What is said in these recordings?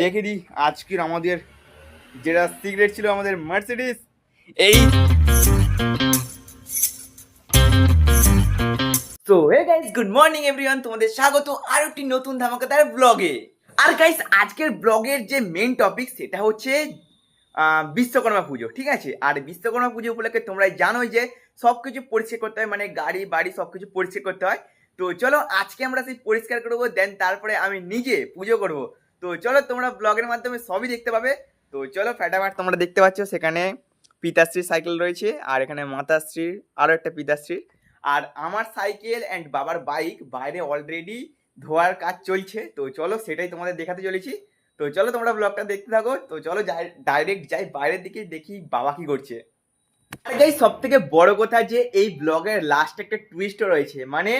দেখে দিই আজকের আমাদের যেটা সিগারেট ছিল আমাদের মার্সিডিস এই। তো hey guys good morning everyone তোমাদের স্বাগত আর একটি নতুন ধামাকাদার ব্লগে আর গাইস আজকের ব্লগের যে মেন টপিক সেটা হচ্ছে বিশ্বকর্মা পুজো ঠিক আছে? আর বিশ্বকর্মা পুজো উপলক্ষে তোমরা জানোই যে সব কিছু পরিষ্কার করতে হয় মানে গাড়ি বাড়ি সব কিছু পরিষ্কার করতে হয়। তো চলো আজকে আমরা সেই পরিষ্কার করব দেন তারপরে আমি নিজে পুজো করব। তো চলো তোমরা ব্লগের মাধ্যমে সবই দেখতে পাবে। তো চলো ফ্যাটাফ্যাট তোমরা দেখতে পাচ্ছ, সেখানে পিতাশ্রীর সাইকেল রয়েছে আর এখানে মাতাশ্রীর আরও একটা পিতাশ্রীর। আর আমার সাইকেল অ্যান্ড বাবার বাইক বাইরে অলরেডি ধোয়ার কাজ চলছে। তো চলো সেটাই তোমাদের দেখাতে চলেছি। তো চলো তোমরা ব্লগটা দেখতে থাকো। তো চলো যাই ডাইরেক্ট যাই বাইরের দিকে দেখি বাবা কি করছে। আর গাই সব থেকে বড় কথা যে এই ব্লগের লাস্ট একটা টুইস্টও রয়েছে। মানে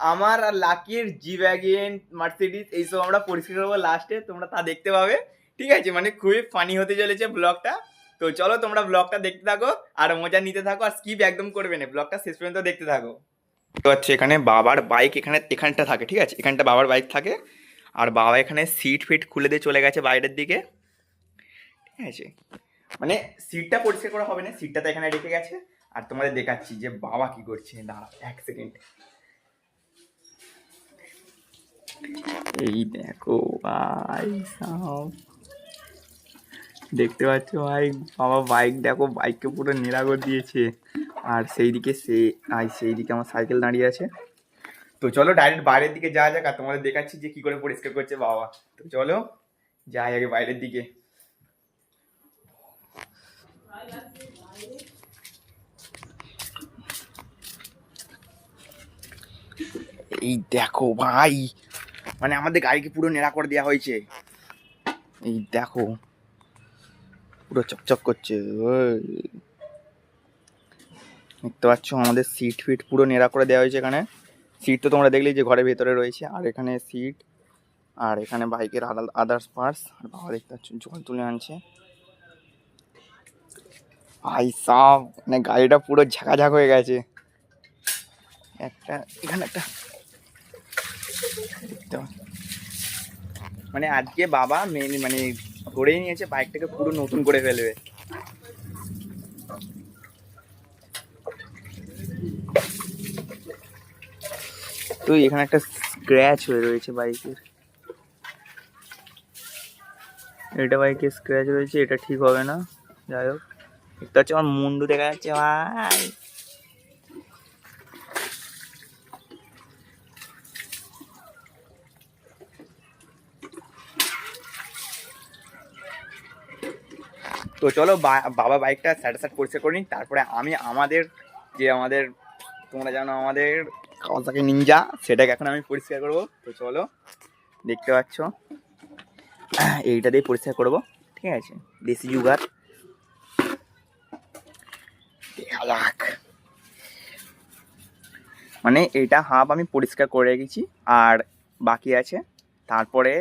আমার আর লাকির জি ভ্যাগেন মার্সিডিস এইসব আমরা পরিষ্কার করব লাস্টে তোমরা তা দেখতে পাবে। ঠিক আছে? মানে খুবই ফানি হতে চলেছে ব্লগটা তো চলো তোমরা ব্লগটা দেখতে থাকো আর মজা নিতে থাকো আর স্কিপ একদম করবে না। ব্লগটা শেষ পর্যন্ত দেখতে থাকো। তো হচ্ছে এখানে বাবার বাইক এখানে, এখানটা থাকে, ঠিক আছে? এখানটা বাবার বাইক থাকে। আর বাবা এখানে সিট ফিট খুলে দিয়ে চলে গেছে বাইরের দিকে। ঠিক আছে? মানে সিটটা পরিষ্কার করা হবে না সিটটা তো এখানে রেখে গেছে। আর তোমাদের দেখাচ্ছি যে বাবা কি করছে। দাঁড়া এক সেকেন্ড এই দেখো, ভাই সাব দেখতে পাচ্ছ, ভাই? বাবা বাইক দেখো বাইককে পুরো নিরাগর দিয়েছে। আর সেই দিকে সে আর সেই দিকে আমার সাইকেল দাঁড়িয়ে আছে। তো চলো ডাইরেক্ট বাইরের দিকে যাওয়া যাক, আর তোমাদের দেখাচ্ছি যে কি করে পরিষ্কার করছে বাবা। তো চলো, যাই আগে বাইরের দিকে। এই দেখো, ভাই! মানে আমাদের গাড়িকে পুরো নেড়া করে দেওয়া হয়েছে এই দেখো, পুরো চকচক করছে। দেখতে পাচ্ছ, আমাদের সিট ফিট পুরো নেড়া করে দেওয়া হয়েছে এখানে সিট তো তোমরা দেখলেই যে ঘরের ভেতরে রয়েছে, আর এখানে সিট আর এখানে বাইকের আদার্স পার্টস আর বাবা দেখতে পাচ্ছ, জল তুলে আনছে ভাই সাব মানে গাড়িটা পুরো ঝাঁকাঝাক হয়ে গেছে একটা, এখানে একটা। মানে আজকে বাবা মেন মানে ধরেই নিয়েছে বাইকটাকে পুরো নতুন করে ফেলবে। তো এখানে একটা স্ক্র্যাচ হয়ে রয়েছে বাইকের এটা বাইকে স্ক্র্যাচ রয়েছে, এটা ঠিক হবে না। যাই হোক, দেখতে হচ্ছে আমার মুন্ডু দেখা যাচ্ছে, ভাই। তো চলো বাবা বাইকটা স্যাটাসাট পরিষ্কার করে নিই, তারপরে আমি আমাদের যে আমাদের, তোমরা জানো আমাদের কাওয়াসাকি নিনজা সেটাকে এখন আমি পরিষ্কার করব। তো চলো, দেখতে পাচ্ছ। এইটা দিয়ে পরিষ্কার করব, ঠিক আছে? দেশি জুগার মানে এইটা হাফ আমি পরিষ্কার করে রেখেছি, আর বাকি আছে। তারপরে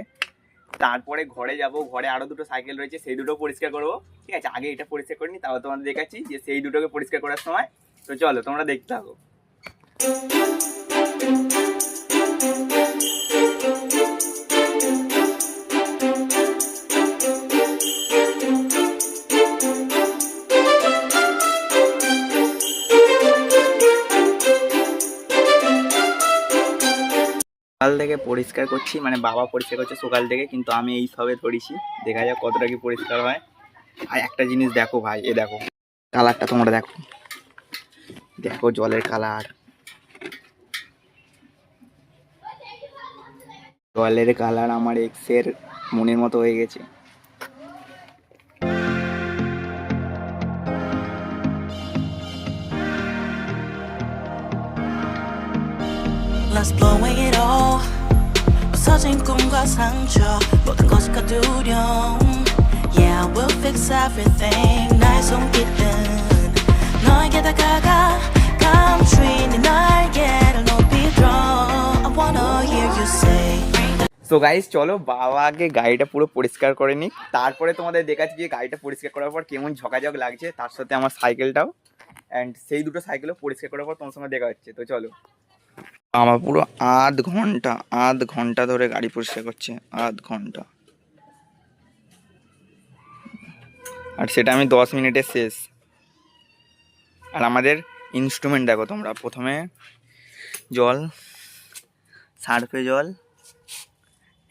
তারপরে ঘরে যাব, ঘরে আরও দুটো সাইকেল রয়েছে, সেই দুটো পরিষ্কার করব। ঠিক আছে? আগে এটা পরিষ্কার করিনি তাহলে তোমাদের দেখাচ্ছি যে সেই দুটোকে পরিষ্কার করার সময়। তো চলো, তোমরা দেখতে থাকো। সকাল থেকে পরিষ্কার করছি মানে বাবা পরিষ্কার করছে সকাল থেকে, কিন্তু আমি এই সবে ধরেছি। দেখা যাক কতটা কি পরিষ্কার হয়। আর একটা জিনিস দেখো ভাই, এ দেখো। কালারটা তোমরা দেখো। দেখো জলের কালার। জলের কালার আমার এক্সের মনের মতো হয়ে গেছে। Let's blow it all 부서진 꿈과 상처 모든 것이 두려움 Yeah, we'll fix everything 나의 손길은 너에게 다가가 감추인 네 날개를 높이 draw I wanna hear you say so guys চলো বাবা আগে গাড়িটা পুরো পরিষ্কার করে নিক তারপরে তোমাদের দেখাচ্ছি যে গাড়িটা পরিষ্কার করার পর কেমন ঝকাঝক লাগছে তার সাথে আমার সাইকেলটাও অ্যান্ড সেই দুটো সাইকেলও পরিষ্কার করার পর তোমার সঙ্গে দেখা হচ্ছে তো চলো আমার পুরো আধ ঘণ্টা আধ ঘণ্টা ধরে গাড়ি পরিষ্কার করছে, আধ ঘণ্টা। আর সেটা আমি দশ মিনিটে শেষ। আর আমাদের ইনস্ট্রুমেন্ট দেখো তোমরা, প্রথমে জল, সার্ফে জল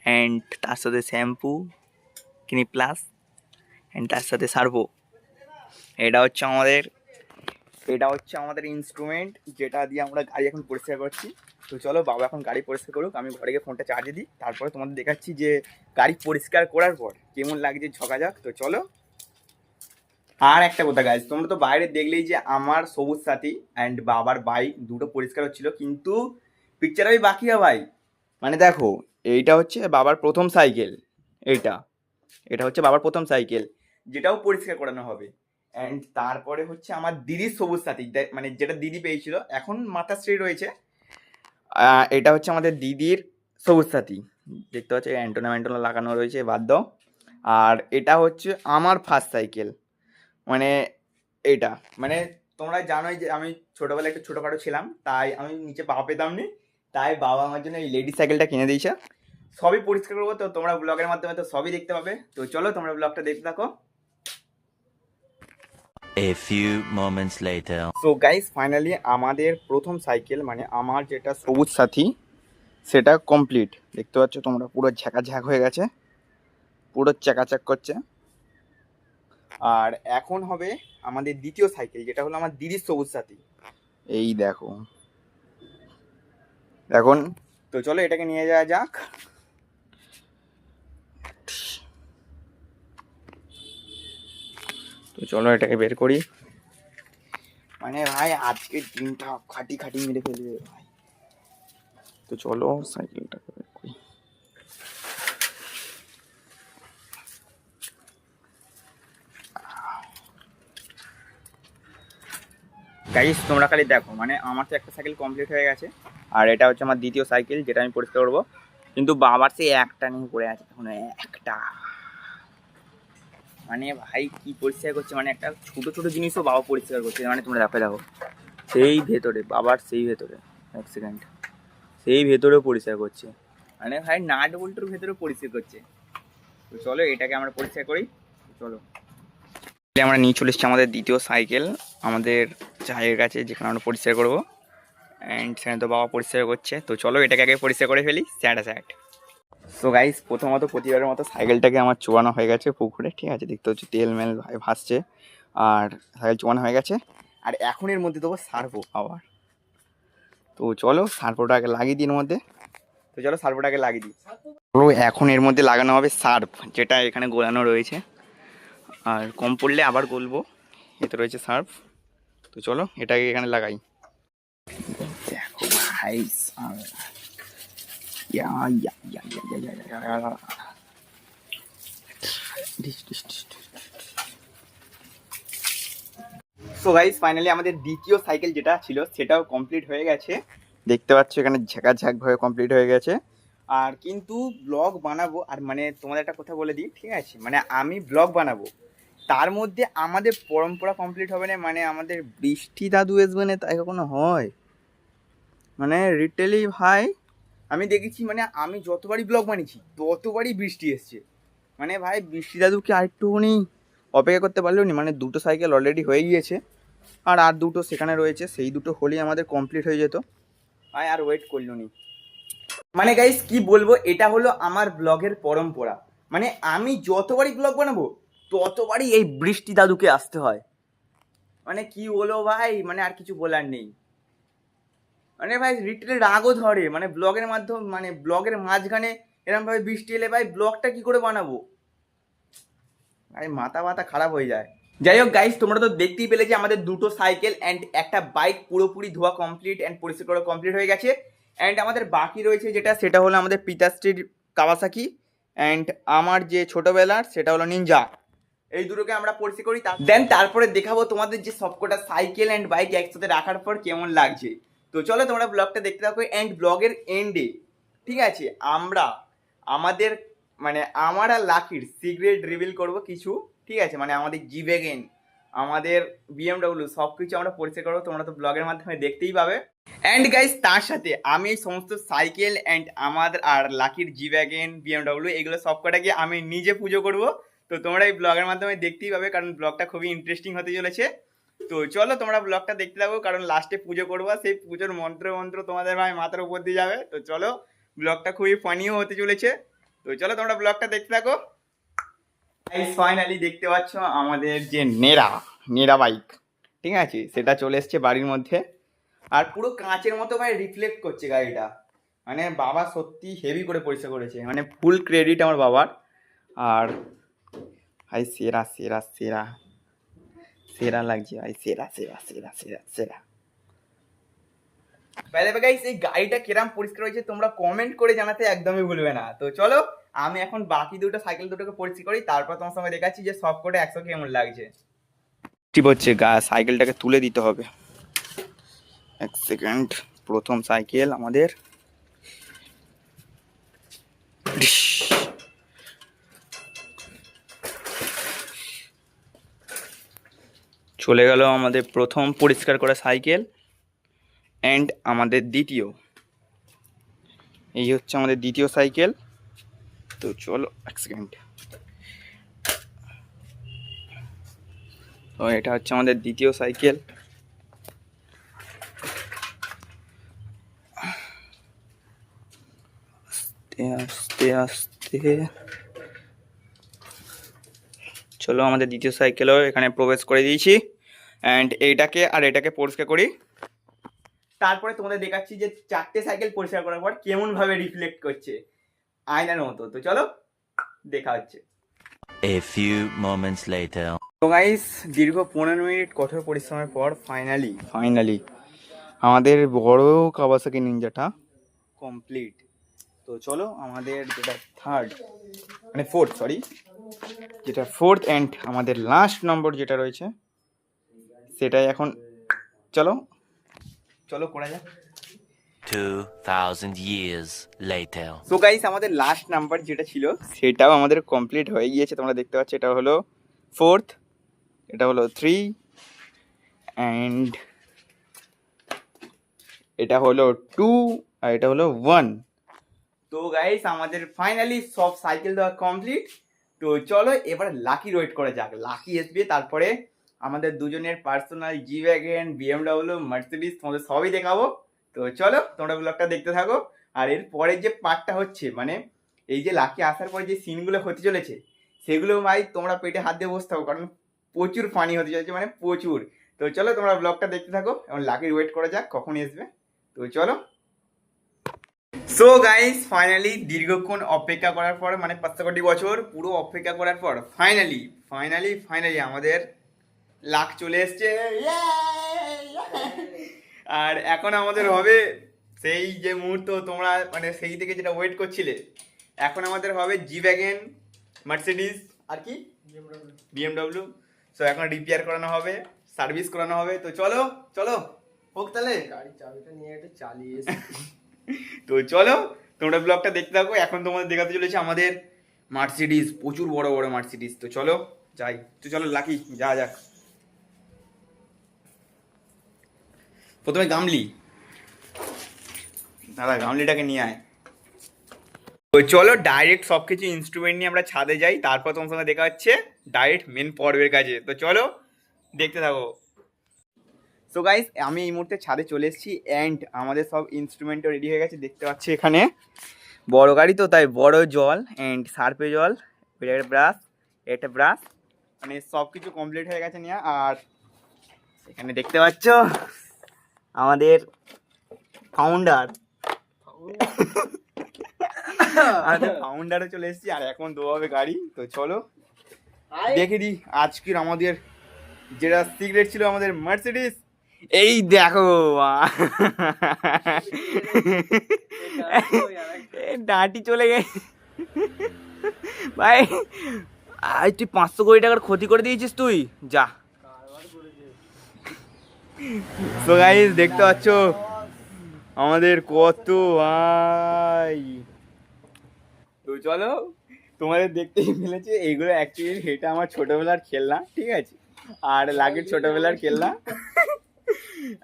অ্যান্ড তার সাথে শ্যাম্পু কিনি প্লাস অ্যান্ড তার সাথে সার্ভো এটা হচ্ছে আমাদের, এটা হচ্ছে আমাদের ইনস্ট্রুমেন্ট যেটা দিয়ে আমরা গাড়ি এখন পরিষ্কার করছি। তো চলো বাবা এখন গাড়ি পরিষ্কার করুক, আমি ঘরে গিয়ে ফোনটা চার্জে দিই, তারপরে তোমাদের দেখাচ্ছি যে গাড়ি পরিষ্কার করার পর কেমন লাগছে ঝকাঝক তো চলো। আর একটা কথা গাইজ তোমরা তো বাইরে দেখলেই যে আমার সবুজ সাথী অ্যান্ড বাবার বাইক দুটো পরিষ্কার হচ্ছিল, কিন্তু পিকচার আমি বাকি ভাই। মানে দেখো, এইটা হচ্ছে বাবার প্রথম সাইকেল এইটা। এটা হচ্ছে বাবার প্রথম সাইকেল যেটাও পরিষ্কার করানো হবে। অ্যান্ড তারপরে হচ্ছে আমার দিদির সবুজ সাথী মানে যেটা দিদি পেয়েছিল, এখন মাতাশ্রী রয়েছে। এটা হচ্ছে আমাদের দিদির সবুজ সাথী দেখতে পাচ্ছি, অ্যান্টোনা ম্যান্টোনা লাগানো রয়েছে, বাদ দাও। আর এটা হচ্ছে আমার ফার্স্ট সাইকেল মানে এটা মানে তোমরা জানোই যে আমি ছোটোবেলায় একটু ছোটোখাটো ছিলাম, তাই আমি নিচে পা পেতাম নি তাই বাবা আমার জন্য এই লেডিস সাইকেলটা কিনে দিয়েছে। সবই পরিষ্কার করব, তো তোমরা ব্লগের মাধ্যমে তো সবই দেখতে পাবে। তো চলো তোমরা ব্লগটা দেখতে থাকো। A few moments later. So guys finally আমাদের প্রথম সাইকেল মানে আমার যেটা সবুজ সাথী, সেটা কমপ্লিট দেখতে পাচ্ছ তোমরা, পুরো ঝাঁকাঝাঁক হয়ে গেছে। পুরো চাকাচাক করছে। আর এখন হবে আমাদের দ্বিতীয় সাইকেল যেটা হলো আমার দিদির সবুজ সাথী। এই দেখো। এখন, তো চলো এটাকে নিয়ে যাওয়া যাক। তো চলো এটাকে বের করি। মানে ভাই আজকে দিনটা খাটি খাটি মেরে ফেলবে ভাই। তো চলো সাইকেলটাকে বের করি। গাইস তোমরা খালি দেখো মানে আমার তো একটা সাইকেল কমপ্লিট হয়ে গেছে আর এটা হচ্ছে আমার দ্বিতীয় সাইকেল যেটা আমি পরিষ্কার করব। কিন্তু বাবার সেই একটা নিয়ে পড়ে আছে এখন একটা। মানে ভাই কি পরিষ্কার করছে? মানে একটা ছোট ছোট জিনিসও বাবা পরিষ্কার করছে। মানে তোমরা দেখো দেখো। সেই ভেতরে, বাবার সেই ভেতরে এক সেকেন্ড সেই ভেতরেও পরিষ্কার করছে। মানে ভাই নাট বল্টুর ভেতরে পরিষ্কার করছে। তো চলো, এটাকে আমরা পরিষ্কার করি। চলো। আমরা নিয়ে চলে এসেছি আমাদের দ্বিতীয় সাইকেল আমাদের চায়ের কাছে, যেখানে আমরা পরিষ্কার করব। অ্যান্ড সেখানে তো বাবা পরিষ্কার করছে। তো চলো, এটাকে আগে পরিষ্কার করে ফেলি। স্যাটা স্যাট সো গাইস প্রথমত প্রতিবারের মতো সাইকেলটাকে আমার চোয়ানো হয়ে গেছে পুকুরে, ঠিক আছে? দেখতে হচ্ছে তেল মেল ভাই ভাসছে, আর সাইকেল চোয়ানো হয়ে গেছে, আর এখন এর মধ্যে দেবো সার্ভো আবার তো চলো সার্ভোটাকে লাগিয়ে দিই এর মধ্যে। তো চলো সার্ভোটাকে লাগিয়ে দিই। তো এখন এর মধ্যে লাগানো হবে সার্ভ, যেটা এখানে গোলানো রয়েছে। আর কম পড়লে আবার গলবো, এতে রয়েছে সার্ভ। তো চলো এটাকে এখানে লাগাই। দেখো ভাই Ja, ja, ja, ja, ja, ja, ja, ja. So guys finally আমাদের দ্বিতীয় সাইকেল যেটা ছিল সেটাও কমপ্লিট হয়ে গেছে। দেখতে পাচ্ছ এখানে ঝাঁকাঝাঁক ভাবে কমপ্লিট হয়ে গেছে। আর কিন্তু ব্লগ বানাবো আর মানে তোমাদের একটা কথা বলে দিই ঠিক আছে? মানে আমি ব্লগ বানাবো। তার মধ্যে আমাদের পরম্পরা কমপ্লিট হবে না মানে আমাদের বৃষ্টি দাদু এসবে না তাই কখনো হয়? মানে রিটেলি ভাই আমি দেখেছি মানে আমি যতবারই ব্লগ বানিয়েছি, ততবারই বৃষ্টি এসছে। মানে ভাই, বৃষ্টি দাদুকে আরেকটুখানি অপেক্ষা করতে পারল নি? মানে দুটো সাইকেল অলরেডি হয়ে গিয়েছে। আর আর দুটো সেখানে রয়েছে, সেই দুটো হলেই আমাদের কমপ্লিট হয়ে যেত। ভাই, আর ওয়েট করল নি। মানে গাইস কি বলব? এটা হলো আমার ব্লগের পরম্পরা। মানে আমি যতবারই ব্লগ বানাবো, ততবারই এই বৃষ্টি দাদুকে আসতে হয়। মানে কি বলো ভাই? মানে আর কিছু বলার নেই। মানে ভাই রিটেলে রাগও ধরে। মানে ব্লগের মাধ্যম মানে ব্লগের মাঝখানে এরকম ভাবে বৃষ্টি এলে ভাই ব্লগটা কি করে বানাবো? ভাই মাথা মাথা খারাপ হয়ে যায়। যাই হোক গাইস তোমরা তো দেখতেই পেলে যে আমাদের দুটো সাইকেল অ্যান্ড একটা বাইক পুরোপুরি ধোয়া কমপ্লিট অ্যান্ড পরিষ্কার করা কমপ্লিট হয়ে গেছে। অ্যান্ড আমাদের বাকি রয়েছে যেটা, সেটা হলো আমাদের পিতাশ্রীর কাওয়াসাকি অ্যান্ড আমার যে ছোটোবেলার, সেটা হলো নিনজা এই দুটোকে আমরা পরিষ্কার করি দেন তারপরে দেখাবো তোমাদের যে সবকটা সাইকেল অ্যান্ড বাইক একসাথে রাখার পর কেমন লাগছে। তো চলো তোমরা ব্লগটা দেখতে থাকো অ্যান্ড ব্লগের এন্ডে ঠিক আছে, আমরা আমাদের মানে আমার আর লাকির সিক্রেট রিভিল করব কিছু, ঠিক আছে? মানে আমাদের জি ভ্যাগেন আমাদের বিএমডব্লিউ সব কিছু আমরা পরিষ্কার করব, তোমরা তো ব্লগের মাধ্যমে দেখতেই পাবে। অ্যান্ড গাইজ তার সাথে আমি এই সমস্ত সাইকেল অ্যান্ড আমাদের আর লাকির জি ভ্যাগেন বিএমডব্লিউ এগুলো সব কটাকে আমি নিজে পুজো করব। তো তোমরা এই ব্লগের মাধ্যমে দেখতেই পাবে, কারণ ব্লগটা খুবই ইন্টারেস্টিং হতে চলেছে। তো চলো তোমরা ব্লগটা দেখতে থাকো, কারণ লাস্টে পুজো করব সেই পুজোর মন্ত্র মন্ত্র তোমাদের ভাই মাথার উপর দিয়ে যাবে। তো চলো ব্লগটা খুবই ফানিও হতে চলেছে। তো চলো তোমরা ব্লগটা দেখতে থাকো। ফাইনালি দেখতে পাচ্ছ আমাদের যে নেড়া নেড়া বাইক ঠিক আছে? সেটা চলে এসছে বাড়ির মধ্যে। আর পুরো কাঁচের মতো ভাই রিফ্লেক্ট করছে গাড়িটা। মানে বাবা সত্যি হেভি করে পরিষ্কার করেছে। মানে ফুল ক্রেডিট আমার বাবার। আর, ভাই সেরা সেরা সেরা। সেরা লাগছে ভাই সেরা সেরা সেরা সেরা সেরা বাইরে গাইস এই গাড়িটা কিরাম পরিষ্কার হয়েছে তোমরা কমেন্ট করে জানাতে একদমই ভুলবে না। তো চলো আমি এখন বাকি দুটো সাইকেল দুটোকে পরিষ্কার করি তারপর তোমার সঙ্গে দেখাচ্ছি যে সব করে একশো কেমন লাগছে। ঠিক হচ্ছে গা সাইকেলটাকে তুলে দিতে হবে। এক সেকেন্ড প্রথম সাইকেল আমাদের। চলে গেল আমাদের প্রথম পরিষ্কার করা সাইকেল অ্যান্ড আমাদের দ্বিতীয়। এই হচ্ছে আমাদের দ্বিতীয় সাইকেল। তো চলো এক সেকেন্ড তো এটা হচ্ছে আমাদের দ্বিতীয় সাইকেল। আস্তে আস্তে আস্তে। চলো আমাদের দ্বিতীয় সাইকেলও এখানে প্রবেশ করে দিয়েছি। অ্যান্ড এইটাকে আর এটাকে পরিষ্কার করি। তারপরে তোমাদের দেখাচ্ছি যে চারটে সাইকেল পরিষ্কার করার পর কেমন ভাবে রিফ্লেক্ট করছে আয়নার মতো। তো চলো দেখা হচ্ছে। A few moments later. তো গাইস দীর্ঘ পনেরো মিনিট কঠোর পরিশ্রমের পর ফাইনালি ফাইনালি আমাদের বড় কাওয়াসাকি নিনজাটা কমপ্লিট তো চলো আমাদের যেটা থার্ড মানে ফোর্থ সরি যেটা ফোর্থ অ্যান্ড আমাদের লাস্ট নম্বর যেটা রয়েছে সেটাই এখন চলো। চলো করা যাক। 2000 years later. সো গাইস আমাদের লাস্ট নাম্বার যেটা ছিল সেটাও আমাদের কমপ্লিট হয়ে গিয়েছে। তোমরা দেখতে পাচ্ছ এটা হলো ফোর্থ এটা হলো থ্রি অ্যান্ড এটা হলো টু আর এটা হলো ওয়ান তো গাইস আমাদের ফাইনালি সব সাইকেল দেওয়া কমপ্লিট তো চলো এবার লাকি ওয়েট করে যাক। লাকি আসবে তারপরে আমাদের দুজনের personal G Wagen BMW Mercedes তোমাদের সবই দেখাবো। তো চলো তোমরা ব্লগটা দেখতে থাকো। আর এর পরে যে পার্টটা হচ্ছে মানে এই যে লাকি আসার পরে যে সিনগুলো হতে চলেছে, সেগুলো ভাই তোমরা পেটে হাত দিয়ে বসতে থাকো, কারণ প্রচুর ফানি হতে চলেছে মানে প্রচুর। তো চলো তোমরা ব্লগটা দেখতে থাকো, এবং লাকির ওয়েট করা যাক, কখন আসবে। তো চলো সো গাইস ফাইনালি দীর্ঘক্ষণ অপেক্ষা করার পর মানে পাঁচশো কোটি বছর পুরো অপেক্ষা করার পর ফাইনালি ফাইনালি ফাইনালি আমাদের লাখ চলে এসছে। আর এখন আমাদের হবে সেই যে মুহূর্ত তোমরা মানে সেই থেকে যেটা ওয়েট করছিলে এখন আমাদের হবে জি ব্যাগেন মার্সিডিস আর কি? বিএমডব্লিউ সো এখন রিপেয়ার করানো হবে সার্ভিস করানো হবে। তো চলো চলো হোক তাহলে। গাড়ি চাবিটা নিয়ে একটু চালিয়ে তো চলো, তোমরা ব্লগটা দেখতে থাকো। এখন তোমাদের দেখাতে চলেছে আমাদের মার্সিডিস প্রচুর বড় বড় মার্সিডিস তো চলো, যাই। তো চলো লাকি যা যাক। প্রথমে গামলি। দাদা, গামলিটাকে নিয়ে আয়। তো চলো ডাইরেক্ট সব কিছু ইনস্ট্রুমেন্ট নিয়ে আমরা ছাদে যাই। তারপর তোমার সঙ্গে দেখা হচ্ছে ডাইরেক্ট মেন পর্বের কাছে তো চলো, দেখতে থাকো। সো গাইস আমি এই মুহূর্তে ছাদে চলে এসেছি অ্যান্ড আমাদের সব ইনস্ট্রুমেন্টও রেডি হয়ে গেছে দেখতে পাচ্ছি এখানে। বড় গাড়ি তো তাই বড় জল অ্যান্ড সার্পে জল এটা ব্রাশ এটা ব্রাশ মানে সব কিছু কমপ্লিট হয়ে গেছে নিয়ে। আর এখানে দেখতে পাচ্ছ আমাদের ফাউন্ডার আমাদের ফাউন্ডারও চলে এসেছি আর এখন দোয়াবে গাড়ি। তো চলো দেখে দিই আজকের আমাদের যেটা সিক্রেট ছিল আমাদের মার্সিডিস এই দেখো ডাঁটি চলে গেছে। ভাই, আজ তুই পাঁচশো কোটি টাকার ক্ষতি করে দিয়েছিস তুই? যা। তো গাইস দেখতে পাচ্ছ? আমাদের কত ভাই। তো চলো, তোমাদের দেখতেই মিলেছে, এইগুলো অ্যাকচুয়ালি এটা আমার ছোটবেলার খেলনা, ঠিক আছে? আর লাগের ছোটবেলার খেলনা।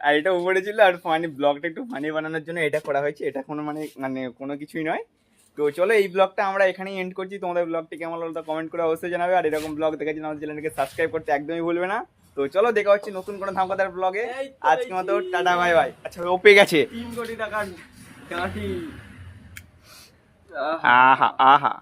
আর এটা উপরে ছিল আর ফানি ব্লগটা একটু ফানি বানানোর জন্য এটা করা হয়েছে। এটা কোনো মানে মানে কোনো কিছুই নয়। তো চলো এই ব্লগটা আমরা এখানেই এন্ড করছি। তোমাদের ব্লগটি কেমন লাগল কমেন্ট করে অবশ্যই জানাবে। আর এরকম ব্লগ দেখার জন্য আমাদের চ্যানেলকে সাবস্ক্রাইব করতে একদমই ভুলবে না। তো চলো দেখা হচ্ছে নতুন কোনো ধামকাদার ব্লগে আজকে মতো টাটা বাই বাই আচ্ছা ও পেয়ে গেছে। তিন কোটি টাকার আহা আহা।